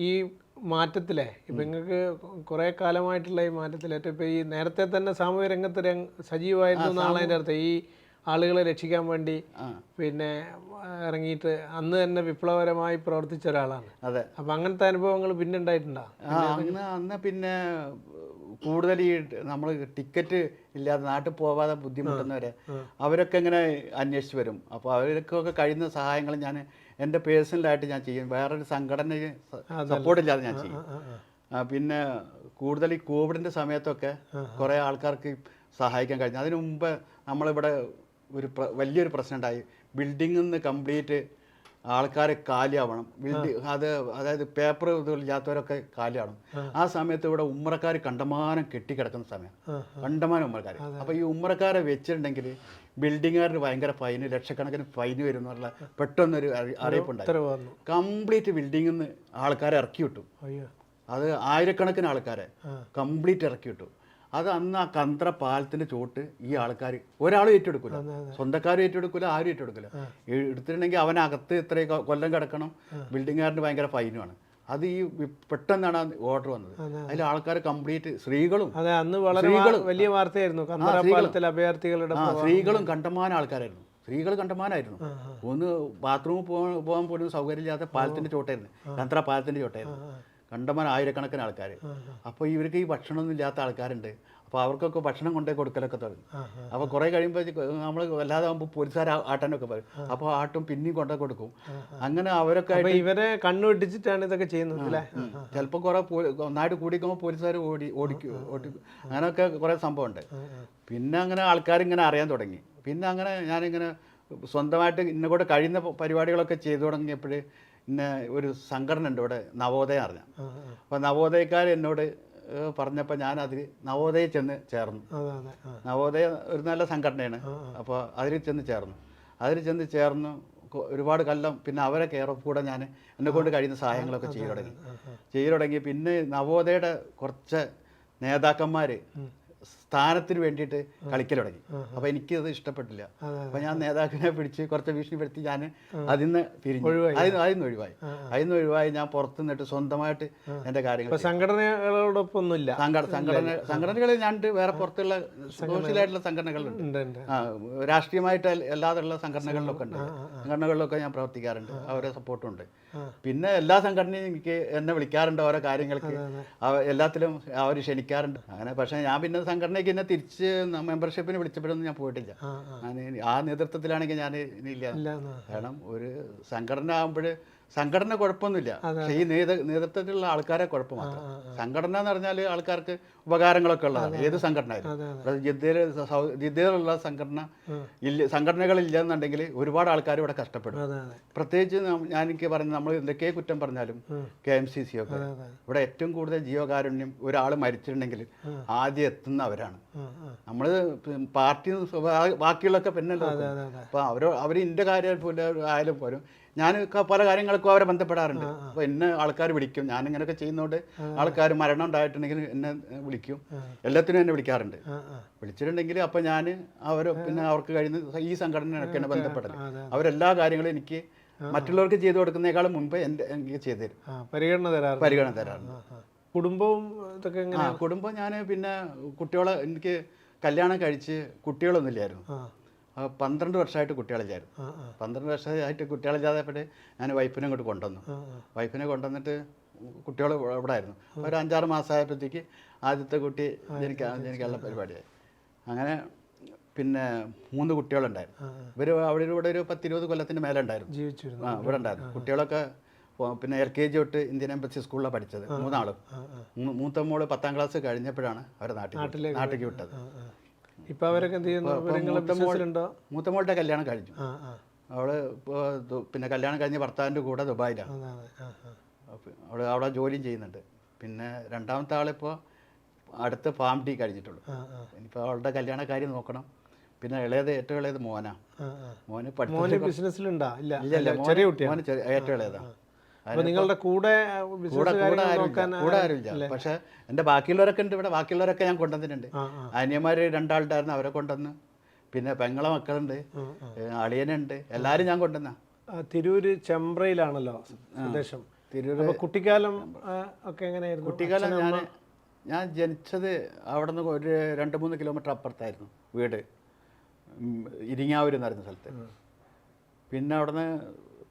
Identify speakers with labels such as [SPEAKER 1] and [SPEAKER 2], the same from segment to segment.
[SPEAKER 1] ഈ മാറ്റത്തിലെ ഇപ്പം നിങ്ങൾക്ക് കുറേ കാലമായിട്ടുള്ള ഈ മാറ്റത്തിൽ ഏറ്റവും ഇപ്പം ഈ നേരത്തെ തന്നെ സാമൂഹ്യ രംഗത്ത് രംഗ സജീവമായിരുന്നു എന്നാണ് അതിന്റെ അർത്ഥം. ഈ ആളുകളെ രക്ഷിക്കാൻ വേണ്ടി പിന്നെ ഇറങ്ങിയിട്ട് അന്ന് തന്നെ വിപ്ലവകരമായി പ്രവർത്തിച്ച ഒരാളാണ്.
[SPEAKER 2] അതെ.
[SPEAKER 1] അപ്പം അങ്ങനത്തെ അനുഭവങ്ങൾ പിന്നെ ഉണ്ടായിട്ടുണ്ടോ?
[SPEAKER 2] അന്ന് പിന്നെ കൂടുതൽ ഈ നമ്മൾ ടിക്കറ്റ് ഇല്ലാതെ നാട്ടിൽ പോവാതെ ബുദ്ധിമുട്ടുന്നവരെ അവരൊക്കെ ഇങ്ങനെ അന്വേഷിച്ച് വരും. അപ്പോൾ അവർക്കൊക്കെ കഴിയുന്ന സഹായങ്ങൾ ഞാൻ എന്റെ പേഴ്സണലായിട്ട് ഞാൻ ചെയ്യും. വേറൊരു സംഘടന സപ്പോർട്ട് ഇല്ലാതെ ഞാൻ ചെയ്യും. പിന്നെ കൂടുതൽ ഈ കോവിഡിന്റെ സമയത്തൊക്കെ കുറേ ആൾക്കാർക്ക് സഹായിക്കാൻ കഴിഞ്ഞു. അതിനു മുമ്പ് നമ്മളിവിടെ ഒരു പ്ര- വലിയൊരു പ്രശ്നം ഉണ്ടായി ബിൽഡിങ്ങിൽ നിന്ന് കംപ്ലീറ്റ് ആൾക്കാരെ കാലിയാവണം. ബിൽഡിംഗ് അത് അതായത് പേപ്പർ ഇല്ലാത്തവരൊക്കെ കാലിയാവണം. ആ. സമയത്ത് ഇവിടെ ഉമ്മറക്കാർ കണ്ടമാനം കെട്ടിക്കിടക്കുന്ന സമയം. കണ്ടമാനം ഉമ്മറക്കാർ. അപ്പോൾ ഈ ഉമ്മറക്കാരെ വെച്ചിട്ടുണ്ടെങ്കിൽ ബിൽഡിങ്ങുകാരന് ഭയങ്കര ഫൈന് ലക്ഷക്കണക്കിന് ഫൈന് വരും എന്നുള്ള പെട്ടെന്നൊരു അറി- അറിയിപ്പുണ്ടായി. കംപ്ലീറ്റ് ബിൽഡിംഗിൽ നിന്ന് ആൾക്കാരെ ഇറക്കി വിട്ടു. അത് ആയിരക്കണക്കിന് ആൾക്കാരെ കംപ്ലീറ്റ് ഇറക്കി വിട്ടു. അത് അന്ന് ആ കന്ത്ര പാലത്തിന്റെ ചോട്ട് ഈ ആൾക്കാർ ഒരാളും ഏറ്റെടുക്കില്ല സ്വന്തക്കാരും ഏറ്റെടുക്കില്ല ആരും ഏറ്റെടുക്കില്ല എടുത്തിട്ടുണ്ടെങ്കിൽ അവനകത്ത് ഇത്രയും കൊല്ലം കിടക്കണം. ബിൽഡിങ്ങുകാരന് ഭയങ്കര ഫൈനുമാണ്. അത് ഈ പെട്ടെന്നാണ് ഓർഡർ വന്നത്. അതിൽ ആൾക്കാർ കംപ്ലീറ്റ് സ്ത്രീകളും
[SPEAKER 1] അതെ അന്ന് വളരെ വലിയ വാർത്തയായിരുന്നു. അഭയാർത്ഥികളുടെ
[SPEAKER 2] സ്ത്രീകളും കണ്ടമാന ആൾക്കാരായിരുന്നു. സ്ത്രീകൾ കണ്ടമാനായിരുന്നു. ഒന്ന് ബാത്റൂമിൽ പോകാൻ പോകാൻ പോലും സൗകര്യമില്ലാത്ത പാലത്തിന്റെ ചോട്ടായിരുന്നു. കന്ത്ര പാലത്തിന്റെ ചോട്ടായിരുന്നു. കണ്ടമാനം ആയിരക്കണക്കിന് ആൾക്കാർ അപ്പോൾ ഇവർക്ക് ഈ ഭക്ഷണമൊന്നും ഇല്ലാത്ത ആൾക്കാരുണ്ട്. അപ്പോൾ അവർക്കൊക്കെ ഭക്ഷണം കൊണ്ടേ കൊടുക്കലൊക്കെ തുടങ്ങി. അപ്പോൾ കുറേ കഴിയുമ്പോൾ നമ്മൾ വല്ലാതെ ആകുമ്പോൾ പോലീസുകാർ ആട്ടാനൊക്കെ പറയും. അപ്പോൾ ആട്ടും പിന്നെയും കൊണ്ടേ കൊടുക്കും. അങ്ങനെ അവരൊക്കെ
[SPEAKER 1] ഇവരെ കണ്ണു വെട്ടിച്ചിട്ടാണ് ഇതൊക്കെ ചെയ്യുന്നത് അല്ലേ?
[SPEAKER 2] ചിലപ്പോൾ കുറേ ഒന്നായിട്ട് കൂടിക്കുമ്പോൾ പോലീസുകാർ ഓടി ഓടിക്കും ഓടിക്കും. അങ്ങനെയൊക്കെ കുറേ സംഭവമുണ്ട്. പിന്നെ അങ്ങനെ ആൾക്കാർ ഇങ്ങനെ അറിയാൻ തുടങ്ങി. പിന്നെ അങ്ങനെ ഞാനിങ്ങനെ സ്വന്തമായിട്ട് ഇന്ന കൂടെ കഴിയുന്ന പരിപാടികളൊക്കെ ചെയ്തു തുടങ്ങിയപ്പോഴേ ഇന്ന ഒരു സംഘടന ഉണ്ട് ഇവിടെ നവോദയ അറിഞ്ഞ അപ്പോൾ നവോദയക്കാർ എന്നോട് ഏഹ്, ഞാൻ അതിൽ നവോദയ ചെന്ന് ചേർന്നു. നവോദയ ഒരു നല്ല സംഘടനയാണ്. അപ്പോൾ അതിൽ ചെന്ന് ചേർന്നു. അതിൽ ചെന്ന് ചേർന്നു ഒരുപാട് കൊല്ലം പിന്നെ അവരെ കെയർ ഓഫ് കൂടെ ഞാൻ എന്നെ കൊണ്ട് കഴിയുന്ന സഹായങ്ങളൊക്കെ ചെയ്തു തുടങ്ങി. ചെയ്തു തുടങ്ങി. പിന്നെ നവോദയയുടെ കുറച്ച് നേതാക്കന്മാർ സ്ഥാനത്തിന് വേണ്ടിയിട്ട് കളിക്കൽ തുടങ്ങി. അപ്പോൾ എനിക്കത് ഇഷ്ടപ്പെട്ടില്ല. അപ്പോൾ ഞാൻ നേതാക്കളെ പിടിച്ച് കുറച്ച് ഭീഷണിപ്പെടുത്തി ഞാൻ അതിൽ നിന്ന് പിരിഞ്ഞു. അതിൽ നിന്ന് ഒഴിവായി. അതിൽ നിന്ന് ഒഴിവായി ഞാൻ പുറത്ത് നിന്നിട്ട് സ്വന്തമായിട്ട് എന്റെ കാര്യങ്ങൾ
[SPEAKER 1] സംഘടനകളോടൊപ്പം ഒന്നുമില്ല
[SPEAKER 2] സംഘടന സംഘടന സംഘടനകളിൽ ഞാൻ വേറെ പുറത്തുള്ള സോഷ്യലായിട്ടുള്ള സംഘടനകളുണ്ട്. രാഷ്ട്രീയമായിട്ട് അല്ലാതെയുള്ള സംഘടനകളിലൊക്കെ ഉണ്ട്. സംഘടനകളിലൊക്കെ ഞാൻ പ്രവർത്തിക്കാറുണ്ട്. അവരെ സപ്പോർട്ടും ഉണ്ട് പിന്നെ എല്ലാ സംഘടനയും എനിക്ക് എന്നെ വിളിക്കാറുണ്ട് ഓരോ കാര്യങ്ങൾക്ക്. എല്ലാത്തിലും അവർ ക്ഷണിക്കാറുണ്ട്. അങ്ങനെ പക്ഷേ ഞാൻ പിന്നെ സംഘടനയ്ക്ക് എന്നെ തിരിച്ച് മെമ്പർഷിപ്പിന് വിളിച്ചപ്പോഴൊന്നും ഞാൻ പോയിട്ടില്ല.
[SPEAKER 1] ആ,
[SPEAKER 2] ഞാൻ ആ നേതൃത്വത്തിലാണെങ്കിൽ ഞാൻ ഇനി ഇല്ല.
[SPEAKER 1] ഇല്ല
[SPEAKER 2] കാരണം ഒരു സംഘടന ആകുമ്പോൾ സംഘടന കുഴപ്പമൊന്നുമില്ല. പക്ഷേ ഈ നേത നേതൃത്വത്തിലുള്ള ആൾക്കാരെ കുഴപ്പം മാത്രം സംഘടന എന്ന് പറഞ്ഞാൽ ആൾക്കാർക്ക് ഉപകാരങ്ങളൊക്കെ ഉള്ളതാണ്. ഏത് സംഘടന ജിദ്ദയിൽ ജിദ്ദയിലുള്ള സംഘടന ഇല്ല സംഘടനകളില്ലെന്നുണ്ടെങ്കിൽ ഒരുപാട് ആൾക്കാർ ഇവിടെ കഷ്ടപ്പെടും. പ്രത്യേകിച്ച് ഞാൻ എനിക്ക് പറഞ്ഞ നമ്മൾ എന്തൊക്കെ കുറ്റം പറഞ്ഞാലും കെ എം സി സി ഒക്കെ. ഇവിടെ ഏറ്റവും കൂടുതൽ ജീവകാരുണ്യം ഒരാൾ മരിച്ചിട്ടുണ്ടെങ്കിൽ ആദ്യം എത്തുന്നവരാണ്
[SPEAKER 1] അവരാണ്.
[SPEAKER 2] നമ്മൾ പാർട്ടി ബാക്കിയുള്ളൊക്കെ പിന്നല്ലോ
[SPEAKER 1] അപ്പൊ അവരോ
[SPEAKER 2] അപ്പോൾ അവർ അവർ എന്റെ കാര്യം പോലെ ആയാലും പോലും ഞാൻ പല കാര്യങ്ങൾക്കും അവരെ ബന്ധപ്പെടാറുണ്ട്. അപ്പോൾ എന്നെ ആൾക്കാർ വിളിക്കും. ഞാൻ ഇങ്ങനെയൊക്കെ ചെയ്യുന്നോണ്ട് ആൾക്കാർ മരണം ഉണ്ടായിട്ടുണ്ടെങ്കിൽ എന്നെ വിളിക്കും. എല്ലാത്തിനും എന്നെ വിളിക്കാറുണ്ട്. വിളിച്ചിട്ടുണ്ടെങ്കിൽ അപ്പോൾ ഞാൻ അവർ പിന്നെ അവർക്ക് കഴിയുന്ന ഈ സംഘടനയൊക്കെയാണ് എന്നെ
[SPEAKER 1] അതെ.
[SPEAKER 2] അവരെല്ലാ കാര്യങ്ങളും എനിക്ക് മറ്റുള്ളവർക്ക് ചെയ്തു കൊടുക്കുന്നേക്കാളും മുമ്പ് എന്റെ എനിക്ക് ചെയ്തു തരും.
[SPEAKER 1] പരിഗണന തരാറ്
[SPEAKER 2] പരിഗണന തരാറുണ്ട്.
[SPEAKER 1] കുടുംബവും ഇതൊക്കെ
[SPEAKER 2] കുടുംബം ഞാൻ പിന്നെ കുട്ടികളെ എനിക്ക് കല്യാണം കഴിച്ച് കുട്ടികളൊന്നും ഇല്ലായിരുന്നു
[SPEAKER 1] ആ
[SPEAKER 2] ആ, പന്ത്രണ്ട് വർഷമായിട്ട് കുട്ടികളില്ലായിരുന്നു. പന്ത്രണ്ട് വർഷമായിട്ട് കുട്ടികളില്ലാതെപ്പോഴേ ഞാൻ വൈഫിനെ ഇങ്ങോട്ട് കൊണ്ടുവന്നു. വൈഫിനെ കൊണ്ടുവന്നിട്ട് കുട്ടികൾ ഇവിടെ ആയിരുന്നു ഒരു അഞ്ചാറ് മാസമായപ്പോഴത്തേക്ക് ആദ്യത്തെ കുട്ടി ജനിക്കാൻ ജനിക്കാനുള്ള പരിപാടിയായി. അങ്ങനെ പിന്നെ മൂന്ന് കുട്ടികളുണ്ടായിരുന്നു. ഇവർ അവിടെ ഇവിടെ ഒരു പത്തിരുപത് കൊല്ലത്തിന് മേലെ ഉണ്ടായിരുന്നു.
[SPEAKER 1] ജീവിച്ചിരുന്നു.
[SPEAKER 2] ആ ഇവിടെ ഉണ്ടായിരുന്നു. കുട്ടികളൊക്കെ പിന്നെ എൽ കെ ജി തൊട്ട് ഇന്ത്യൻ എംബസി സ്കൂളിലാണ് പഠിച്ചത്. മൂന്നാളും. മൂത്ത മോൾ പത്താം ക്ലാസ് കഴിഞ്ഞപ്പോഴാണ് അവരെ നാട്ടിൽ നാട്ടിലേക്ക് വിട്ടത്.
[SPEAKER 1] ഇപ്പൊ അവരൊക്കെ എന്ത് ചെയ്യുന്നു?
[SPEAKER 2] മൂത്തമോളുടെ കല്യാണം കഴിഞ്ഞു. അവൾ ഇപ്പോ പിന്നെ കല്യാണം കഴിഞ്ഞ് ഭർത്താവിന്റെ കൂടെ ദുബായിലാണ് അവൾ അവിടെ ജോലിയും ചെയ്യുന്നുണ്ട്. പിന്നെ രണ്ടാമത്തെ ആളിപ്പോൾ അടുത്ത ഫാം ടീ കഴിഞ്ഞിട്ടുള്ളൂ.
[SPEAKER 1] ഇനിയിപ്പോ
[SPEAKER 2] ഇനിയിപ്പോൾ അവളുടെ കല്യാണ കാര്യം നോക്കണം. പിന്നെ ഇളയത് ഏറ്റവും ഇളയത് മോനാ. മോന്
[SPEAKER 1] ബിസിനസ്സിലുണ്ടാ? ഇല്ല ചെറിയ കുട്ടിയാണ്
[SPEAKER 2] മോന് ഏറ്റവും ഇളയതാ.
[SPEAKER 1] അപ്പൊ നിങ്ങളുടെ കൂടെ
[SPEAKER 2] കൂടെ കൂടെ
[SPEAKER 1] ആരും
[SPEAKER 2] ആരുമില്ല കൂടെ ആരുമില്ല. പക്ഷെ എന്റെ ബാക്കിയുള്ളവരൊക്കെ ഉണ്ട് ഇവിടെ. ബാക്കിയുള്ളവരൊക്കെ ഞാൻ കൊണ്ടുവന്നിട്ടുണ്ട്. അനിയന്മാർ രണ്ടാളുണ്ടായിരുന്നു അവരെ കൊണ്ടുവന്ന്. പിന്നെ പെങ്ങളെ മക്കളുണ്ട് അളിയനുണ്ട്. എല്ലാവരും ഞാൻ കൊണ്ടുവന്ന.
[SPEAKER 1] തിരൂര് ചെമ്പ്രയിലാണല്ലോ പ്രദേശം
[SPEAKER 2] തിരൂർ
[SPEAKER 1] കുട്ടിക്കാലം ഒക്കെ എങ്ങനെയായിരുന്നു?
[SPEAKER 2] കുട്ടിക്കാലം ഞാൻ ഞാൻ ജനിച്ചത് അവിടെ നിന്ന് ഒരു രണ്ട് മൂന്ന് കിലോമീറ്റർ അപ്പുറത്തായിരുന്നു വീട്. ഇരിങ്ങാവൂർ എന്ന് പറയുന്ന സ്ഥലത്ത്. പിന്നെ അവിടുന്ന്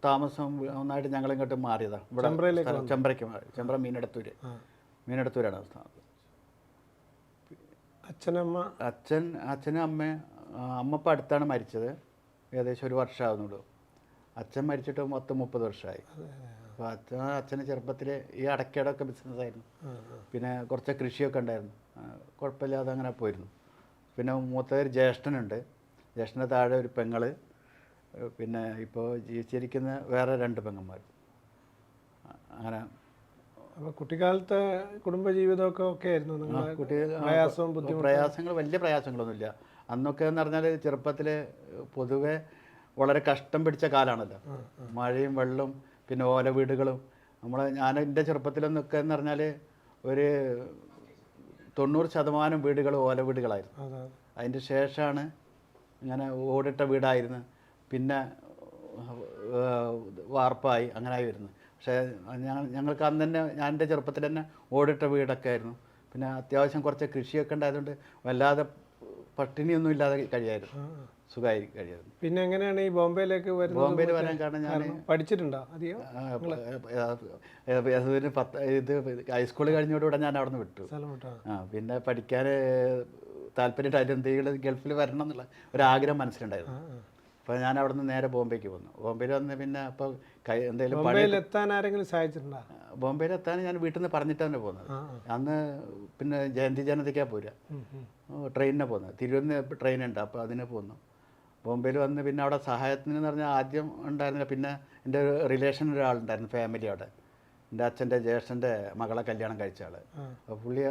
[SPEAKER 2] താമസം ഒന്നായിട്ട് ഞങ്ങൾ ഇങ്ങോട്ട് മാറിയതാണ് ഇവിടെ ചെമ്പ്രയ്ക്ക് മാറി. ചെമ്പ്ര മീനടത്തൂര്. മീനടത്തൂരാണ് സ്ഥാനം
[SPEAKER 1] അച്ഛനമ്മ?
[SPEAKER 2] അച്ഛൻ അച്ഛനും അമ്മ ഇപ്പം അടുത്താണ് മരിച്ചത്. ഏകദേശം ഒരു വർഷമാകുന്നുള്ളൂ അച്ഛൻ മരിച്ചിട്ട് മൊത്തം മുപ്പത് വർഷമായി. അപ്പോൾ അച്ഛൻ അച്ഛന് ചെറുപ്പത്തിൽ ഈ അടക്കടൊക്കെ ബിസിനസ്സായിരുന്നു പിന്നെ കുറച്ച് കൃഷിയൊക്കെ ഉണ്ടായിരുന്നു. കുഴപ്പമില്ലാതെ അങ്ങനെ പോയിരുന്നു. പിന്നെ മൂത്തതൊരു ജ്യേഷ്ഠനുണ്ട്. ജ്യേഷ്ഠന്റെ താഴെ ഒരു പെങ്ങൾ. പിന്നെ ഇപ്പോൾ ജീവിച്ചിരിക്കുന്ന വേറെ രണ്ട് പെങ്ങന്മാർ. അങ്ങനെ.
[SPEAKER 1] അപ്പോൾ കുട്ടിക്കാലത്തെ കുടുംബജീവിതമൊക്കെ ഒക്കെ ആയിരുന്നു നിങ്ങളുടെ പ്രയാസവും ബുദ്ധിമുട്ടും?
[SPEAKER 2] പ്രയാസങ്ങൾ വലിയ പ്രയാസങ്ങളൊന്നുമില്ല. അന്നൊക്കെ എന്ന് പറഞ്ഞാൽ ചെറുപ്പത്തിൽ പൊതുവെ വളരെ കഷ്ടം പിടിച്ച കാലമാണല്ലോ മഴയും വെള്ളവും പിന്നെ ഓല വീടുകളും. നമ്മൾ ഞാൻ എന്റെ ചെറുപ്പത്തിലൊന്നൊക്കെ എന്ന് പറഞ്ഞാൽ ഒരു തൊണ്ണൂറ് ശതമാനം വീടുകൾ ഓല വീടുകളായിരുന്നു.
[SPEAKER 1] അതെ
[SPEAKER 2] അതിന്റെ ശേഷമാണ് ഇങ്ങനെ ഓടിട്ട വീടായിരുന്നു. പിന്നെ വാർപ്പായി അങ്ങനെ ആയി വരുന്നത് പക്ഷേ ഞങ്ങൾ ഞങ്ങൾക്ക് അന്ന് തന്നെ ഞാൻ എന്റെ ചെറുപ്പത്തിൽ തന്നെ ഓടിട്ട വീടൊക്കെ ആയിരുന്നു. പിന്നെ അത്യാവശ്യം കുറച്ച് കൃഷിയൊക്കെ ഉണ്ടായതുകൊണ്ട് വല്ലാതെ പട്ടിണിയൊന്നും ഇല്ലാതെ കഴിയായിരുന്നു. സുഖമായി കഴിയായിരുന്നു.
[SPEAKER 1] പിന്നെ എങ്ങനെയാണ് ഈ ബോംബെയിലേക്ക് വരുന്നത്?
[SPEAKER 2] ബോംബെയിൽ വരാൻ കാരണം ഞാൻ
[SPEAKER 1] പഠിച്ചിട്ടുണ്ടോ അധികം?
[SPEAKER 2] പത്ത് ഇത് ഹൈസ്കൂൾ കഴിഞ്ഞോടുകൂടെ ഞാൻ അവിടെ നിന്ന് വിട്ടു ആ. പിന്നെ പഠിക്കാൻ താല്പര്യമായിട്ട് എന്തെങ്കിലും ഗൾഫിൽ വരണം എന്നുള്ള ഒരാഗ്രഹം മനസ്സിലുണ്ടായിരുന്നു. അപ്പോൾ ഞാൻ അവിടെ നിന്ന് നേരെ ബോംബെക്ക് വന്നു. ബോംബെയിൽ വന്ന് പിന്നെ അപ്പോൾ കൈ എന്തെങ്കിലും
[SPEAKER 1] ബോംബെയിൽ എത്താൻ ആരെങ്കിലും സഹായിച്ചിട്ടുണ്ടോ?
[SPEAKER 2] ബോംബെയിൽ എത്താൻ ഞാൻ വീട്ടിൽ നിന്ന് പറഞ്ഞിട്ട് തന്നെ പോകുന്നത് അന്ന് പിന്നെ ജയന്തി ജനതയ്ക്കാണ് പോരുക. ട്രെയിനിനെ പോകുന്നത് തിരുവനന്തപുരം ട്രെയിൻ ഉണ്ട് അപ്പോൾ അതിനെ പോന്നു. ബോംബെയിൽ വന്ന് പിന്നെ അവിടെ സഹായത്തിന് എന്ന് പറഞ്ഞാൽ ആദ്യം ഉണ്ടായിരുന്നില്ല. പിന്നെ എന്റെ റിലേഷൻ ഒരാളുണ്ടായിരുന്നു ഫാമിലി അവിടെ. എന്റെ അച്ഛന്റെ ജ്യേഷ്ഠന്റെ മകളെ കല്യാണം കഴിച്ച ആൾ അപ്പോൾ പുള്ളി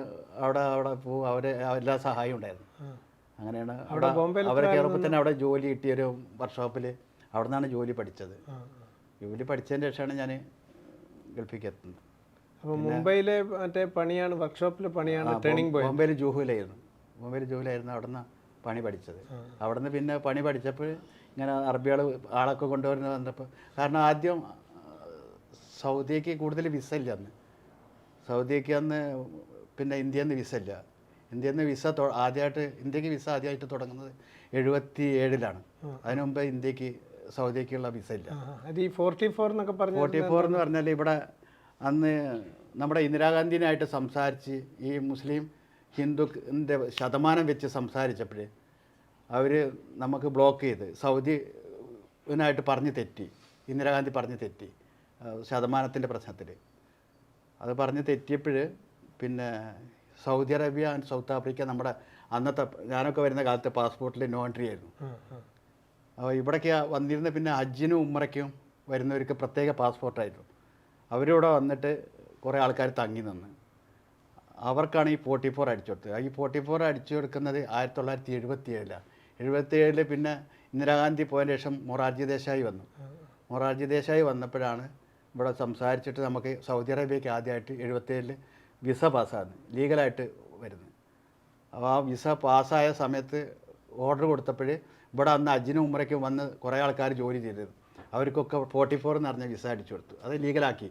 [SPEAKER 2] അവിടെ അവിടെ പോകും അവരെ എല്ലാ സഹായവും ഉണ്ടായിരുന്നു. അങ്ങനെയാണ്
[SPEAKER 1] അവിടെ
[SPEAKER 2] അവർ കയറുമ്പോൾ തന്നെ അവിടെ ജോലി കിട്ടിയൊരു വർക്ക്ഷോപ്പിൽ അവിടെ നിന്നാണ് ജോലി പഠിച്ചത്. ജോലി പഠിച്ചതിന് ശേഷമാണ് ഞാൻ ഗൾഫിലേക്ക് എത്തുന്നത്.
[SPEAKER 1] അപ്പോൾ മുംബൈയിലെ മറ്റേ പണിയാണ് വർക്ക്ഷോപ്പിലെ പണിയാണ് ട്രെയിനിങ് പോയി
[SPEAKER 2] മുംബൈയിൽ ജൂഹുലായിരുന്നു മുംബൈയിൽ ജൂഹുലായിരുന്നു അവിടെ നിന്ന് പണി പഠിച്ചത്. അവിടെ നിന്ന് പിന്നെ പണി പഠിച്ചപ്പോൾ ഇങ്ങനെ അറബികൾ ആളൊക്കെ കൊണ്ടുവരുന്ന വന്നപ്പോൾ കാരണം ആദ്യം സൗദിക്ക് കൂടുതൽ വിസ ഇല്ല അന്ന്. സൗദിക്ക് അന്ന് പിന്നെ ഇന്ത്യയിൽ നിന്ന് വിസ ഇല്ല. ഇന്ത്യയിൽ നിന്ന് വിസ ആദ്യമായിട്ട് ഇന്ത്യയ്ക്ക് വിസ ആദ്യമായിട്ട് തുടങ്ങുന്നത് എഴുപത്തി ഏഴിലാണ് അതിനു മുമ്പ് ഇന്ത്യയ്ക്ക് സൗദിക്കുള്ള വിസ ഇല്ല.
[SPEAKER 1] ഫോർട്ടി ഫോർ എന്നൊക്കെ പറഞ്ഞു
[SPEAKER 2] ഫോർട്ടി ഫോർ എന്ന് പറഞ്ഞാൽ ഇവിടെ അന്ന് നമ്മുടെ ഇന്ദിരാഗാന്ധിനായിട്ട് സംസാരിച്ച് ഈ മുസ്ലിം ഹിന്ദുവിന്റെ ശതമാനം വെച്ച് സംസാരിച്ചപ്പോൾ അവർ നമുക്ക് ബ്ലോക്ക് ചെയ്ത് സൗദിനായിട്ട് പറഞ്ഞ് തെറ്റി ഇന്ദിരാഗാന്ധി പറഞ്ഞ് തെറ്റി ശതമാനത്തിന്റെ പ്രശ്നത്തിൽ അത് പറഞ്ഞ് തെറ്റിയപ്പോൾ പിന്നെ Saudi Arabia and South Africa നമ്മുടെ അന്നത്തെ ഞാനൊക്കെ വരുന്ന കാലത്തെ പാസ്പോർട്ടിൽ നോ എൻട്രി ആയിരുന്നു. അപ്പോൾ ഇവിടേക്ക് വന്നിരുന്ന പിന്നെ ഹജ്ജിനും ഉമ്മറയ്ക്കും വരുന്നവർക്ക് പ്രത്യേക പാസ്പോർട്ടായിരുന്നു. അവരിവിടെ വന്നിട്ട് കുറേ ആൾക്കാർ തങ്ങി നിന്ന്. അവർക്കാണ് ഈ ഫോർട്ടി ഫോർ അടിച്ചു കൊടുത്തത്. ഈ ഫോർട്ടി ഫോർ അടിച്ചു കൊടുക്കുന്നത് ആയിരത്തി തൊള്ളായിരത്തി എഴുപത്തി ഏഴിലാണ് എഴുപത്തി ഏഴിൽ പിന്നെ ഇന്ദിരാഗാന്ധി പോയതിന് ശേഷം മൊറാർജി ദേശായി വന്നു. മൊറാർജി ദേശായി വന്നപ്പോഴാണ് ഇവിടെ സംസാരിച്ചിട്ട് നമുക്ക് സൗദി അറേബ്യക്ക് ആദ്യമായിട്ട് എഴുപത്തേഴിൽ വിസ പാസ്സാകുന്നത് ലീഗലായിട്ട് വരുന്നത് അപ്പോൾ ആ വിസ പാസ്സായ സമയത്ത് ഓർഡർ കൊടുത്തപ്പോൾ ഇവിടെ അന്ന് അജിനും ഉമ്മറയ്ക്കും വന്ന് കുറേ ആൾക്കാർ ജോലി ചെയ്തിരുന്നു. അവർക്കൊക്കെ ഫോർട്ടി ഫോർ എന്ന് പറഞ്ഞ വിസ അടിച്ചു കൊടുത്തു. അത് ലീഗലാക്കി.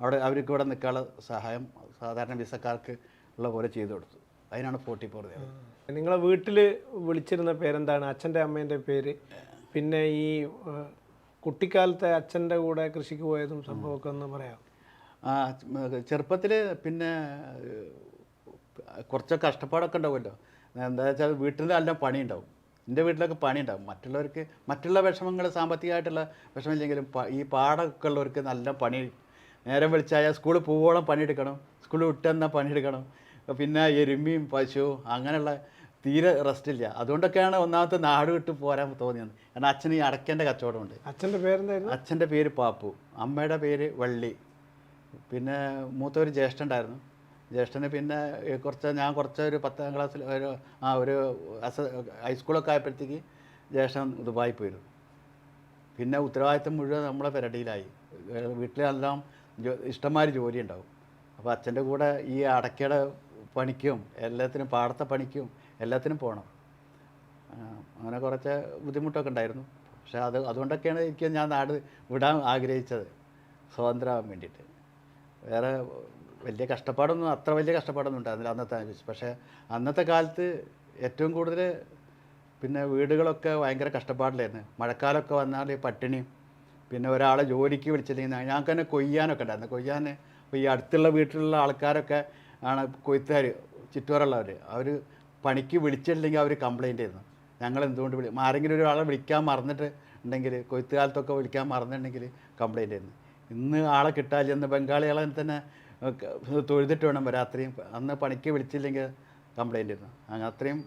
[SPEAKER 2] അവിടെ അവർക്ക് ഇവിടെ നിൽക്കാനുള്ള സഹായം സാധാരണ വിസക്കാർക്ക് ഉള്ള പോലെ ചെയ്തു കൊടുത്തു. അതിനാണ് ഫോർട്ടി ഫോർ
[SPEAKER 1] നിങ്ങളെ വീട്ടിൽ വിളിച്ചിരുന്ന പേരെന്താണ്? അച്ഛന്റെ അമ്മേന്റെ പേര്. പിന്നെ ഈ കുട്ടിക്കാലത്തെ അച്ഛന്റെ കൂടെ കൃഷിക്ക് പോയതും സംഭവമൊക്കെ ഒന്ന് പറയാം
[SPEAKER 2] ചെറുപ്പത്തിൽ പിന്നെ കുറച്ച് കഷ്ടപ്പാടൊക്കെ ഉണ്ടാവുമല്ലോ. എന്താ വെച്ചാൽ വീട്ടിൽ നല്ല പണി ഉണ്ടാവും എന്റെ വീട്ടിലൊക്കെ പണി ഉണ്ടാവും മറ്റുള്ളവർക്ക് മറ്റുള്ള വിഷമങ്ങൾ സാമ്പത്തികമായിട്ടുള്ള വിഷമമില്ലെങ്കിലും ഈ പാടമൊക്കെ ഉള്ളവർക്ക് നല്ല പണി. നേരം വിളിച്ചായാൽ സ്കൂളിൽ പോവോളം പണിയെടുക്കണം. സ്കൂളിൽ വിട്ടെന്നാൽ പണിയെടുക്കണം. പിന്നെ എരുമിയും പശു അങ്ങനെയുള്ള തീരെ റെസ്റ്റ് ഇല്ല. അതുകൊണ്ടൊക്കെയാണ് ഒന്നാമത്തെ നാട് വിട്ട് പോരാൻ തോന്നിയത്. കാരണം അച്ഛന് ഈ അടക്കേന്റെ കച്ചവടമുണ്ട്
[SPEAKER 1] അച്ഛന്റെ പേരെന്തായിരുന്നു?
[SPEAKER 2] അച്ഛന്റെ പേര് പാപ്പു. അമ്മയുടെ പേര് വള്ളി. പിന്നെ മൂത്ത ഒരു ജ്യേഷ്ഠൻ ഉണ്ടായിരുന്നു ജ്യേഷ്ഠന് പിന്നെ കുറച്ച് ഞാൻ കുറച്ച് ഒരു പത്താം ക്ലാസ്സിൽ ഒരു ആ ഒരു അസ ഹൈസ്കൂളൊക്കെ ആയപ്പോഴത്തേക്ക് ജ്യേഷ്ഠൻ ദുബായി പോയിരുന്നു. പിന്നെ ഉത്തരവാദിത്തം മുഴുവൻ നമ്മളെ പെരടിയിലായി. വീട്ടിലെല്ലാം ജോ ജോലി ഉണ്ടാവും അപ്പോൾ അച്ഛന്റെ കൂടെ ഈ അടക്കയുടെ പണിക്കും എല്ലാത്തിനും പാടത്തെ പണിക്കും എല്ലാത്തിനും പോകണം. അങ്ങനെ കുറച്ച് ബുദ്ധിമുട്ടൊക്കെ ഉണ്ടായിരുന്നു. പക്ഷേ അത് അതുകൊണ്ടൊക്കെയാണ് എനിക്ക് ഞാൻ നാട് വിടാൻ ആഗ്രഹിച്ചത്. സ്വതന്ത്രമാകാൻ വേണ്ടിയിട്ട്. വേറെ വലിയ കഷ്ടപ്പാടൊന്നും അത്ര വലിയ കഷ്ടപ്പാടൊന്നും ഉണ്ടായിരുന്നില്ല അന്നത്തെ അനുസരിച്ച് പക്ഷേ അന്നത്തെ കാലത്ത് ഏറ്റവും കൂടുതൽ പിന്നെ വീടുകളൊക്കെ ഭയങ്കര കഷ്ടപ്പാടിലായിരുന്നു. മഴക്കാലമൊക്കെ വന്നാൽ പട്ടിണിയും പിന്നെ ഒരാളെ ജോലിക്ക് വിളിച്ചില്ലെങ്കിൽ ഞങ്ങൾക്ക് തന്നെ കൊയ്യാനൊക്കെ ഉണ്ടായിരുന്നു. കൊയ്യാൻ ഈ അടുത്തുള്ള വീട്ടിലുള്ള ആൾക്കാരൊക്കെ ആണ് കൊയ്ത്തുകാർ ചുറ്റുപാടുള്ളവർ അവർ പണിക്ക് വിളിച്ചില്ലെങ്കിൽ അവർ കംപ്ലയിന്റ് ആയിരുന്നു. ഞങ്ങൾ എന്തുകൊണ്ട് വിളി ആരെങ്കിലും ഒരാളെ വിളിക്കാൻ മറന്നിട്ട് ഉണ്ടെങ്കിൽ കൊയ്ത്തുകാലത്തൊക്കെ വിളിക്കാൻ മറന്നിട്ടുണ്ടെങ്കിൽ കംപ്ലയിന്റ് ചെയ്യുന്നു ഇന്ന് ആളെ കിട്ടാല്ല. ഇന്ന് ബംഗാളികളെ തന്നെ തൊഴുതിട്ട് വേണം രാത്രിയും അന്ന് പണിക്ക് വിളിച്ചില്ലെങ്കിൽ കംപ്ലൈന്റ് ഇരുന്നു അങ്ങനെ അത്രയും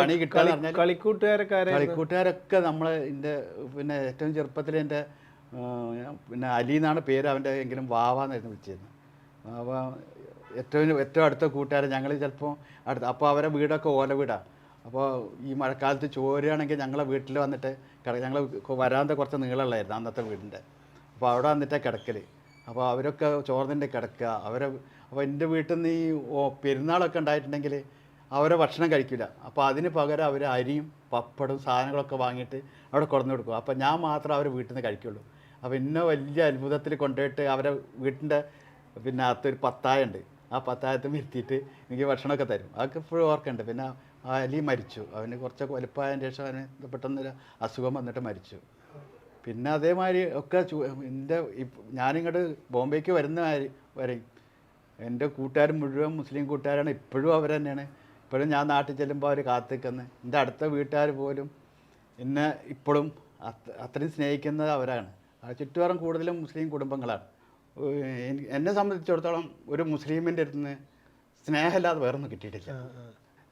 [SPEAKER 2] പണി പറഞ്ഞാൽ
[SPEAKER 1] കളിക്കൂട്ടുകാരൊക്കെ?
[SPEAKER 2] കളിക്കൂട്ടുകാരൊക്കെ നമ്മൾ എന്റെ പിന്നെ ഏറ്റവും ചെറുപ്പത്തിൽ എന്റെ പിന്നെ അലി എന്നാണ് പേര് അവന്റെ എങ്കിലും വാവാന്നായിരുന്നു വിളിച്ചിരുന്നത്. വാവ ഏറ്റവും ഏറ്റവും അടുത്ത കൂട്ടുകാരൻ. ഞങ്ങൾ ചിലപ്പോൾ അടുത്ത അപ്പോൾ അവരെ വീടൊക്കെ ഓല വീടാണ് അപ്പോൾ ഈ മഴക്കാലത്ത് ചോരുകയാണെങ്കിൽ ഞങ്ങളെ വീട്ടിൽ വന്നിട്ട് ഞങ്ങൾ വരാതെ കുറച്ച് നീളമുള്ളായിരുന്നു അന്നത്തെ വീടിന്റെ അപ്പോൾ അവിടെ വന്നിട്ട് കിടക്കൽ അപ്പോൾ അവരൊക്കെ ചോർന്നിന്റെ കിടക്കുക. അവരെ അപ്പോൾ എന്റെ വീട്ടിൽ നിന്ന് ഈ പെരുന്നാളൊക്കെ ഉണ്ടായിട്ടുണ്ടെങ്കിൽ അവരെ ഭക്ഷണം കഴിക്കില്ല അപ്പോൾ അതിന് പകരം അവർ അരിയും പപ്പടും സാധനങ്ങളൊക്കെ വാങ്ങിയിട്ട് അവിടെ കൊണ്ടുവന്ന് കൊടുക്കും. അപ്പോൾ ഞാൻ മാത്രം അവരെ വീട്ടിൽ നിന്ന് കഴിക്കുള്ളൂ. അപ്പോൾ ഇന്ന വലിയ അത്ഭുതത്തിൽ കൊണ്ടുപോയിട്ട് അവരെ വീട്ടിന്റെ പിന്നെ അകത്തൊരു പത്തായ ഉണ്ട് ആ പത്തായത്തും ഇരുത്തിയിട്ട് എനിക്ക് ഭക്ഷണമൊക്കെ തരും. അതൊക്കെ ഇപ്പോഴും ഓർക്കുന്നുണ്ട് പിന്നെ ആ അലി മരിച്ചു. അവന് കുറച്ചൊക്കെ വലുപ്പമായതിന് ശേഷം അവന് പെട്ടെന്നൊരു അസുഖം വന്നിട്ട് മരിച്ചു. പിന്നെ അതേമാതിരി ഒക്കെ എന്റെ ഞാനിങ്ങോട്ട് ബോംബെക്ക് വരുന്ന വരെയും വരെ. എന്റെ കൂട്ടുകാർ മുഴുവൻ മുസ്ലിം കൂട്ടുകാരാണ് ഇപ്പോഴും അവർ തന്നെയാണ് ഇപ്പോഴും ഞാൻ നാട്ടിൽ ചെല്ലുമ്പോൾ അവർ കാത്തിക്കുന്നത് എന്റെ അടുത്ത വീട്ടുകാർ പോലും എന്നെ ഇപ്പോഴും അത്ര- അത്രയും സ്നേഹിക്കുന്നത് അവരാണ്. ആ ചുറ്റുപാടും കൂടുതലും മുസ്ലിം കുടുംബങ്ങളാണ്. എന്നെ സംബന്ധിച്ചിടത്തോളം ഒരു മുസ്ലിമിന്റെ അടുത്ത് നിന്ന് സ്നേഹമില്ലാതെ വേറൊന്നും കിട്ടിയിട്ടില്ല.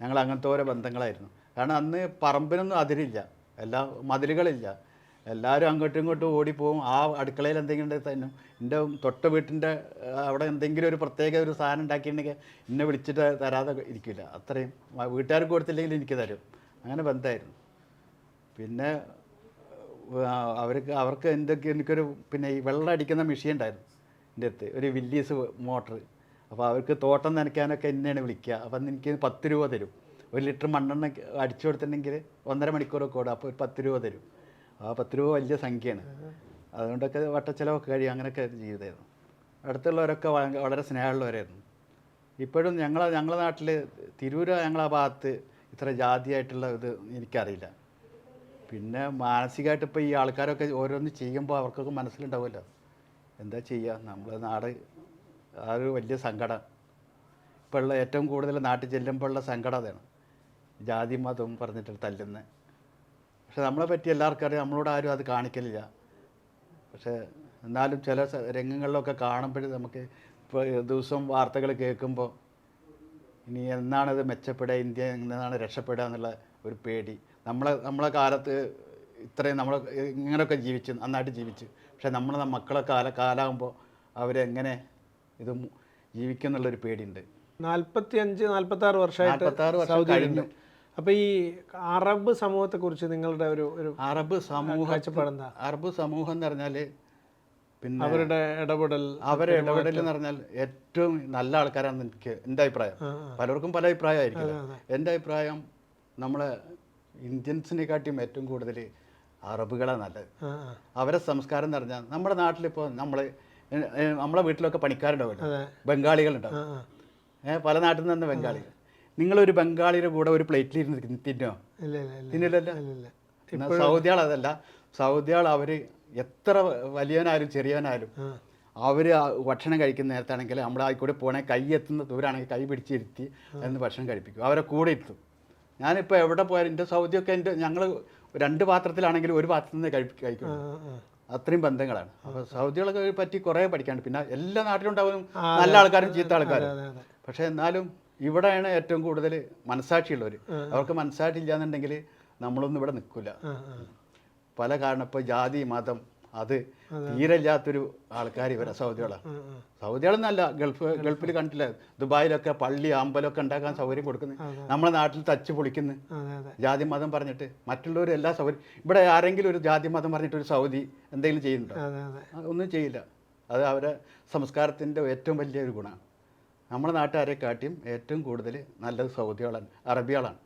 [SPEAKER 2] ഞങ്ങൾ അങ്ങനത്തെ ഓരോ ബന്ധങ്ങളായിരുന്നു. കാരണം അന്ന് പറമ്പിനൊന്നും അതിരില്ല. എല്ലാ മതിലുകളില്ല. എല്ലാവരും അങ്ങോട്ടും ഇങ്ങോട്ടും ഓടിപ്പോവും. ആ അടുക്കളയിൽ എന്തെങ്കിലും ഉണ്ടെങ്കിൽ തന്നെ എന്റെ തൊട്ട വീട്ടിന്റെ അവിടെ എന്തെങ്കിലും ഒരു പ്രത്യേക ഒരു സാധനം ഉണ്ടാക്കിയിട്ടുണ്ടെങ്കിൽ എന്നെ വിളിച്ചിട്ട് തരാതെ ഇരിക്കില്ല. അത്രയും വീട്ടുകാർക്ക് കൊടുത്തില്ലെങ്കിൽ എനിക്ക് തരും. അങ്ങനെ ബന്ധമായിരുന്നു. പിന്നെ അവർക്ക് അവർക്ക് എന്തൊക്കെ എനിക്കൊരു പിന്നെ ഈ വെള്ളം അടിക്കുന്ന മെഷീൻ ഉണ്ടായിരുന്നു എന്റെ അടുത്ത് ഒരു വില്ലീസ് മോട്ടർ അപ്പോൾ അവർക്ക് തോട്ടം നനയ്ക്കാനൊക്കെ എന്നെയാണ് വിളിക്കുക. അപ്പം എനിക്ക് പത്ത് രൂപ തരും. ഒരു ലിറ്റർ മണ്ണെണ്ണ അടിച്ചു കൊടുത്തിട്ടുണ്ടെങ്കിൽ ഒന്നര മണിക്കൂറൊക്കെ ഓടും. അപ്പോൾ ഒരു പത്ത് രൂപ തരും. ആ പത്ത് രൂപ വലിയ സംഖ്യയാണ്. അതുകൊണ്ടൊക്കെ വട്ടച്ചിലവൊക്കെ കഴിയും. അങ്ങനെയൊക്കെ ജീവിതമായിരുന്നു അടുത്തുള്ളവരൊക്കെ വളരെ സ്നേഹമുള്ളവരായിരുന്നു. ഇപ്പോഴും ഞങ്ങളെ ഞങ്ങളുടെ നാട്ടിൽ തിരൂര് ഞങ്ങളെ ഭാഗത്ത് ഇത്ര ജാതിയായിട്ടുള്ള ഇത് എനിക്കറിയില്ല. പിന്നെ മാനസികമായിട്ട് ഇപ്പോൾ ഈ ആൾക്കാരൊക്കെ ഓരോന്ന് ചെയ്യുമ്പോൾ അവർക്കൊക്കെ മനസ്സിലുണ്ടാവില്ല എന്താ ചെയ്യുക നമ്മൾ നാട് ആ ഒരു വലിയ സങ്കടം. ഇപ്പോഴുള്ള ഏറ്റവും കൂടുതൽ നാട്ടിൽ ചെല്ലുമ്പോഴുള്ള സങ്കടം അതാണ്. ജാതി മതം പറഞ്ഞിട്ട് തല്ലുന്നത് പക്ഷെ നമ്മളെ പറ്റി എല്ലാവർക്കും അറിയാം. നമ്മളോട് ആരും അത് കാണിക്കലില്ല. പക്ഷേ എന്നാലും ചില രംഗങ്ങളിലൊക്കെ കാണുമ്പോൾ നമുക്ക് ഇപ്പോൾ ദിവസവും വാർത്തകൾ കേൾക്കുമ്പോൾ ഇനി എന്നാണത് മെച്ചപ്പെടുക ഇന്ത്യ എന്നാണ് രക്ഷപ്പെടുക എന്നുള്ള ഒരു പേടി. നമ്മളെ നമ്മളെ കാലത്ത് ഇത്രയും നമ്മൾ ഇങ്ങനെയൊക്കെ ജീവിച്ച് നന്നായിട്ട് ജീവിച്ച്. പക്ഷെ നമ്മളെ മക്കളെ കാല കാലാകുമ്പോൾ അവരെങ്ങനെ ഇത് ജീവിക്കുന്നുള്ളൊരു ജീവിക്കും എന്നുള്ളൊരു പേടിയുണ്ട്
[SPEAKER 1] നാൽപ്പത്തി അഞ്ച് നാൽപ്പത്തി ആറ് വർഷമായിട്ട്
[SPEAKER 2] കഴിഞ്ഞു.
[SPEAKER 1] അപ്പൊ ഈ അറബ് സമൂഹത്തെ കുറിച്ച് നിങ്ങളുടെ ഒരു ഒരു
[SPEAKER 2] അറബ് സമൂഹ
[SPEAKER 1] കാഴ്ചപ്പാടെന്താ
[SPEAKER 2] അറബ് സമൂഹം എന്ന് പറഞ്ഞാൽ പിന്നെ
[SPEAKER 1] അവരുടെ ഇടപെടൽ
[SPEAKER 2] അവരുടെ ഇടപെടൽ എന്ന് പറഞ്ഞാൽ ഏറ്റവും നല്ല ആൾക്കാരാണെന്ന് എനിക്ക് എന്റെ അഭിപ്രായം. പലർക്കും പല അഭിപ്രായമായിരിക്കും. എന്റെ അഭിപ്രായം നമ്മളെ ഇന്ത്യൻസിനെക്കാട്ടിയും ഏറ്റവും കൂടുതൽ അറബുകളാണ് നല്ലത്. അവരെ സംസ്കാരം എന്ന് പറഞ്ഞാൽ നമ്മുടെ നാട്ടിലിപ്പോൾ നമ്മൾ നമ്മളെ വീട്ടിലൊക്കെ
[SPEAKER 1] പണിക്കാരുണ്ടാവില്ല
[SPEAKER 2] ബംഗാളികളുണ്ടാവും. പല നാട്ടിൽ നിന്ന് ബംഗാളികൾ നിങ്ങളൊരു ബംഗാളിയുടെ കൂടെ ഒരു പ്ലേറ്റിൽ ഇരുന്ന് തിന്നോ? തിന്നില്ലല്ലോ? എന്നാൽ സൗദിയാൾ അതല്ല സൗദിയാൾ അവർ എത്ര വലിയവനായാലും ചെറിയവനായാലും
[SPEAKER 1] അവർ
[SPEAKER 2] അവർ ഭക്ഷണം കഴിക്കുന്ന നേരത്താണെങ്കിൽ നമ്മുടെ ആയിക്കൂടെ പോണേ കൈ എത്തുന്ന ദൂരാണെങ്കിൽ കൈ പിടിച്ചിരുത്തി എന്ന് ഭക്ഷണം കഴിപ്പിക്കും. അവരെ കൂടെ ഇരുത്തും. ഞാനിപ്പോൾ എവിടെ പോയാലും എന്റെ സൗദിയൊക്കെ എന്റെ ഞങ്ങൾ രണ്ട് പാത്രത്തിലാണെങ്കിലും ഒരു പാത്രത്തിൽ നിന്ന് കഴിപ്പി കഴിക്കും. അത്രയും ബന്ധങ്ങളാണ്. അപ്പോൾ സൗദികളൊക്കെ പറ്റി കുറേ പഠിക്കാണ്ട്. പിന്നെ എല്ലാ നാട്ടിലുണ്ടാവും നല്ല ആൾക്കാരും ചീത്ത ആൾക്കാരും. പക്ഷേ എന്നാലും ഇവിടെയാണ് ഏറ്റവും കൂടുതൽ മനസ്സാക്ഷിയുള്ളവർ അവർക്ക് മനസാക്ഷി ഇല്ലാന്നുണ്ടെങ്കിൽ നമ്മളൊന്നും ഇവിടെ നിൽക്കില്ല. പല കാരണം ഇപ്പോൾ ജാതി മതം അത് തീരെ ഇല്ലാത്തൊരു ആൾക്കാർ ഇവരെ സൗദികളാണ്. സൗദികളെന്നല്ല ഗൾഫ് ഗൾഫിൽ കണ്ടില്ല ദുബായിലൊക്കെ പള്ളി അമ്പലമൊക്കെ ഉണ്ടാക്കാൻ സൗകര്യം കൊടുക്കുന്നു. നമ്മുടെ നാട്ടിൽ തച്ച് പൊളിക്കുന്നു. ജാതി മതം പറഞ്ഞിട്ട് മറ്റുള്ളവർ എല്ലാ സൗകര്യം ഇവിടെ ആരെങ്കിലും ഒരു ജാതി മതം പറഞ്ഞിട്ട് ഒരു സൗദി എന്തെങ്കിലും ചെയ്യുന്നുണ്ടോ? ഒന്നും ചെയ്യില്ല. അത് അവരെ സംസ്കാരത്തിന്റെ ഏറ്റവും വലിയ ഒരു ഗുണമാണ്. നമ്മുടെ നാട്ടുകാരെ കാട്ടിയും ഏറ്റവും കൂടുതൽ നല്ലത് സൗദികളാണ് അറബികളാണ്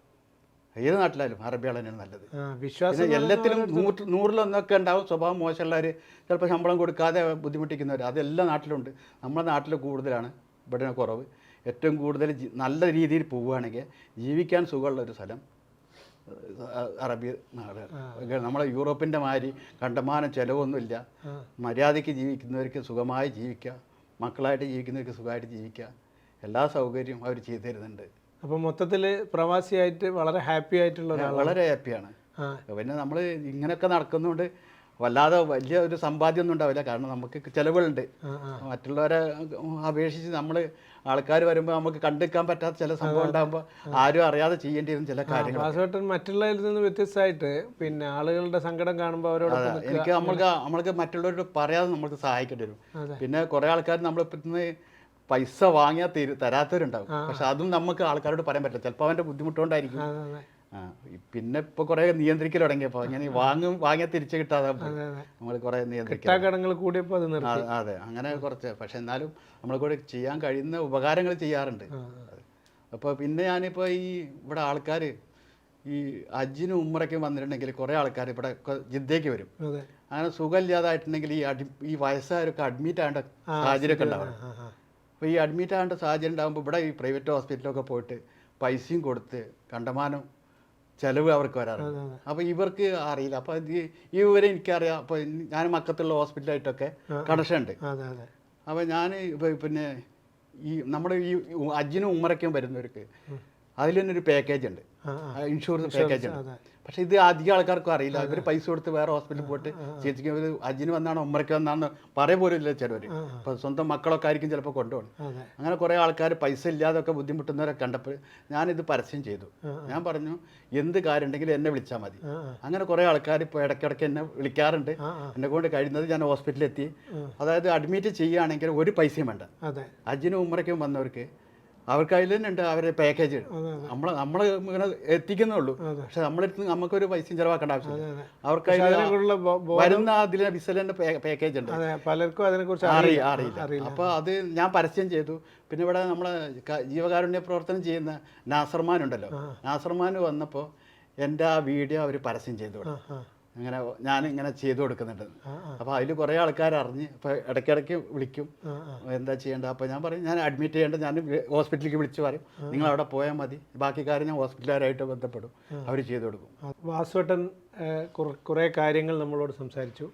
[SPEAKER 2] ഏത് നാട്ടിലായാലും അറബികൾ തന്നെയാണ് നല്ലത്.
[SPEAKER 1] വിശ്വാസം
[SPEAKER 2] എല്ലാത്തിലും നൂറ് നൂറിലൊന്നൊക്കെ ഉണ്ടാവും. സ്വഭാവം മോശമുള്ളവർ ചിലപ്പോൾ ശമ്പളം കൊടുക്കാതെ ബുദ്ധിമുട്ടിക്കുന്നവർ അതെല്ലാ നാട്ടിലുണ്ട്. നമ്മുടെ നാട്ടിൽ കൂടുതലാണ് ഇവിടെ കുറവ്. ഏറ്റവും കൂടുതൽ നല്ല രീതിയിൽ പോവുകയാണെങ്കിൽ ജീവിക്കാൻ സുഖമുള്ള ഒരു സ്ഥലം അറബി നാടുകൾ. നമ്മളെ യൂറോപ്പിന്റെ മാതിരി കണ്ടമാനം ചിലവൊന്നുമില്ല. മര്യാദയ്ക്ക് ജീവിക്കുന്നവർക്ക് സുഖമായി ജീവിക്കുക. മക്കളായിട്ട് ജീവിക്കുന്നവർക്ക് സുഖമായിട്ട് ജീവിക്കാം എല്ലാ സൗകര്യവും അവർ ചെയ്തു തരുന്നുണ്ട്.
[SPEAKER 1] അപ്പോൾ മൊത്തത്തിൽ പ്രവാസിയായിട്ട് വളരെ ഹാപ്പി ആയിട്ടുള്ള
[SPEAKER 2] വളരെ ഹാപ്പിയാണ് പിന്നെ നമ്മൾ ഇങ്ങനെയൊക്കെ നടക്കുന്നതുകൊണ്ട് വല്ലാതെ വലിയ ഒരു സമ്പാദ്യമൊന്നും ഉണ്ടാവില്ല. കാരണം നമുക്ക് ചിലവുകളുണ്ട്. മറ്റുള്ളവരെ അപേക്ഷിച്ച് നമ്മൾ ആൾക്കാർ വരുമ്പോൾ നമുക്ക് കണ്ടെടുക്കാൻ പറ്റാത്ത ചില സംഭവം ഉണ്ടാകുമ്പോൾ ആരും അറിയാതെ ചെയ്യേണ്ടി വരുന്ന ചില കാര്യങ്ങൾ
[SPEAKER 1] വാസവട്ടൻ മറ്റുള്ളവരിൽ നിന്ന് വ്യത്യസ്തമായിട്ട് പിന്നെ ആളുകളുടെ സങ്കടം കാണുമ്പോൾ അവരോട്
[SPEAKER 2] എനിക്ക് നമ്മൾക്ക് നമ്മൾക്ക് മറ്റുള്ളവരോട് പറയാതെ നമ്മൾക്ക് സഹായിക്കേണ്ടി വരും. പിന്നെ കുറേ ആൾക്കാർ നമ്മളിപ്പത്തിന് പൈസ വാങ്ങിയാൽ തീരു തരാത്തവരുണ്ടാവും. പക്ഷെ അതും നമുക്ക് ആൾക്കാരോട് പറയാൻ പറ്റില്ല. ചിലപ്പോൾ അവന്റെ ബുദ്ധിമുട്ടുകൊണ്ടായിരിക്കും പിന്നെ ഇപ്പൊ കുറെ നിയന്ത്രിക്കൽ തുടങ്ങിയപ്പോ ഇങ്ങനെ വാങ്ങും വാങ്ങിയാൽ തിരിച്ചു കിട്ടാതെ നമ്മൾ കുറെ നിയന്ത്രിക്കും
[SPEAKER 1] കിട്ടാക്കടങ്ങൾ കൂടിയപ്പോൾ അത്
[SPEAKER 2] അങ്ങനെ കുറച്ച്. പക്ഷെ എന്നാലും നമ്മളെ കൂടെ ചെയ്യാൻ കഴിയുന്ന ഉപകാരങ്ങൾ ചെയ്യാറുണ്ട്. അപ്പോൾ പിന്നെ ഞാനിപ്പോൾ ഈ ഇവിടെ ആൾക്കാർ ഈ അജിനും ഉമ്മറയ്ക്കും വന്നിട്ടുണ്ടെങ്കിൽ കുറേ ആൾക്കാർ ഇവിടെ ജിദ്ദേക്ക് ജിദ്ദയ്ക്ക് വരും. അങ്ങനെ സുഖമില്ലാതായിട്ടുണ്ടെങ്കിൽ ഈ അഡി ഈ വയസ്സായവരൊക്കെ അഡ്മിറ്റ് ആകേണ്ട സാഹചര്യമൊക്കെ ഉണ്ടാവും അപ്പോൾ ഈ അഡ്മിറ്റ് ആകേണ്ട സാഹചര്യം ഉണ്ടാകുമ്പോൾ ഇവിടെ ഈ പ്രൈവറ്റ് ഹോസ്പിറ്റലൊക്കെ പോയിട്ട് പൈസയും കൊടുത്ത് കണ്ടമാനം ചിലവ് അവർക്ക് വരാറുണ്ട്. അപ്പോൾ ഇവർക്ക് അറിയില്ല. അപ്പോൾ ഈ വിവരം എനിക്കറിയാം. അപ്പോൾ ഞാൻ മക്കത്തുള്ള ഹോസ്പിറ്റലായിട്ടൊക്കെ കണക്ഷൻ ഉണ്ട്. അപ്പോൾ ഞാൻ പിന്നെ ഈ നമ്മുടെ ഈ അജിനും ഉമ്മറയ്ക്കും വരുന്നവർക്ക് അതിൽ തന്നെ ഒരു പാക്കേജ് ഉണ്ട് ഇൻഷുറൻസ് പാക്കേജ് ഉണ്ട്. പക്ഷെ ഇത് അധികം ആൾക്കാർക്കും അറിയില്ല. ഇവർ പൈസ കൊടുത്ത് വേറെ ഹോസ്പിറ്റലിൽ പോയിട്ട് ചികിത്സിക്കും ഇവർ അജിന് വന്നാണ് ഉമ്മറയ്ക്ക് വന്നാന്ന് പറയ പോലും ഇല്ല ചിലവർ അപ്പോൾ സ്വന്തം മക്കളൊക്കെ ആയിരിക്കും ചിലപ്പോൾ കൊണ്ടുപോകണം. അങ്ങനെ കുറേ ആൾക്കാർ പൈസ ഇല്ലാതൊക്കെ ബുദ്ധിമുട്ടുന്നവരെ കണ്ടപ്പോൾ ഞാനിത് പരസ്യം ചെയ്തു. ഞാൻ പറഞ്ഞു എന്ത് കാര്യം ഉണ്ടെങ്കിലും എന്നെ വിളിച്ചാൽ മതി. അങ്ങനെ കുറേ ആൾക്കാർ ഇപ്പോൾ ഇടയ്ക്കിടയ്ക്ക് എന്നെ വിളിക്കാറുണ്ട്. എന്നെ കൊണ്ട് കഴിയുന്നത് ഞാൻ ഹോസ്പിറ്റലിൽ എത്തി. അതായത് അഡ്മിറ്റ് ചെയ്യുകയാണെങ്കിൽ ഒരു പൈസയും വേണ്ട. അജിനും ഉമ്മറയ്ക്കും വന്നവർക്ക് അവർക്ക് അതിൽ തന്നെ ഉണ്ട് അവരുടെ പാക്കേജ് നമ്മൾ നമ്മൾ ഇങ്ങനെ എത്തിക്കുന്നേ ഉള്ളൂ. പക്ഷെ നമ്മളെടുത്ത് നമുക്കൊരു പൈസയും ചിലവാക്കേണ്ട ആവശ്യമില്ല. അവർക്ക് വരുന്ന അതിലെ വിസലിന്റെ പാക്കേജ് ഉണ്ട്.
[SPEAKER 1] പലർക്കും അതിനെക്കുറിച്ച്
[SPEAKER 2] അറിയില്ല.
[SPEAKER 1] അറിയില്ല
[SPEAKER 2] അപ്പൊ അപ്പോൾ അത് ഞാൻ പരസ്യം ചെയ്തു. പിന്നെ ഇവിടെ നമ്മളെ ജീവകാരുണ്യ പ്രവർത്തനം ചെയ്യുന്ന നാസർമാൻ ഉണ്ടല്ലോ. നാസർമാൻ വന്നപ്പോൾ എന്റെ ആ വീഡിയോ അവർ പരസ്യം ചെയ്തു. അങ്ങനെ ഞാൻ ഇങ്ങനെ ചെയ്തു കൊടുക്കുന്നുണ്ട്.
[SPEAKER 1] അപ്പൊ
[SPEAKER 2] അപ്പോൾ അതിൽ കുറേ ആൾക്കാർ അറിഞ്ഞ് ഇപ്പൊ ഇടയ്ക്കിടയ്ക്ക് വിളിക്കും. എന്താ ചെയ്യേണ്ടത്? അപ്പോൾ ഞാൻ പറയും ഞാൻ അഡ്മിറ്റ് ചെയ്യേണ്ട ഞാൻ ഹോസ്പിറ്റലിലേക്ക് വിളിച്ചു പറയും. നിങ്ങൾ അവിടെ പോയാൽ മതി. ബാക്കി കാര്യം ഞാൻ ഹോസ്പിറ്റലുകാരായിട്ട് ബന്ധപ്പെടും. അവർ ചെയ്തു കൊടുക്കും.
[SPEAKER 1] വാസുവേട്ടൻ കുറേ കാര്യങ്ങൾ നമ്മളോട് സംസാരിച്ചു.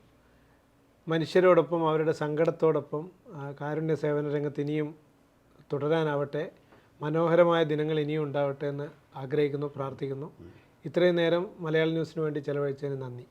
[SPEAKER 1] മനുഷ്യരോടൊപ്പം അവരുടെ സങ്കടത്തോടൊപ്പം കാരുണ്യ സേവന രംഗത്ത് ഇനിയും തുടരാനാവട്ടെ. മനോഹരമായ ദിനങ്ങൾ ഇനിയും ഉണ്ടാവട്ടെ എന്ന് ആഗ്രഹിക്കുന്നു പ്രാർത്ഥിക്കുന്നു. ഇത്രയും നേരം മലയാള ന്യൂസിന് വേണ്ടി ചെലവഴിച്ചതിന് നന്ദി.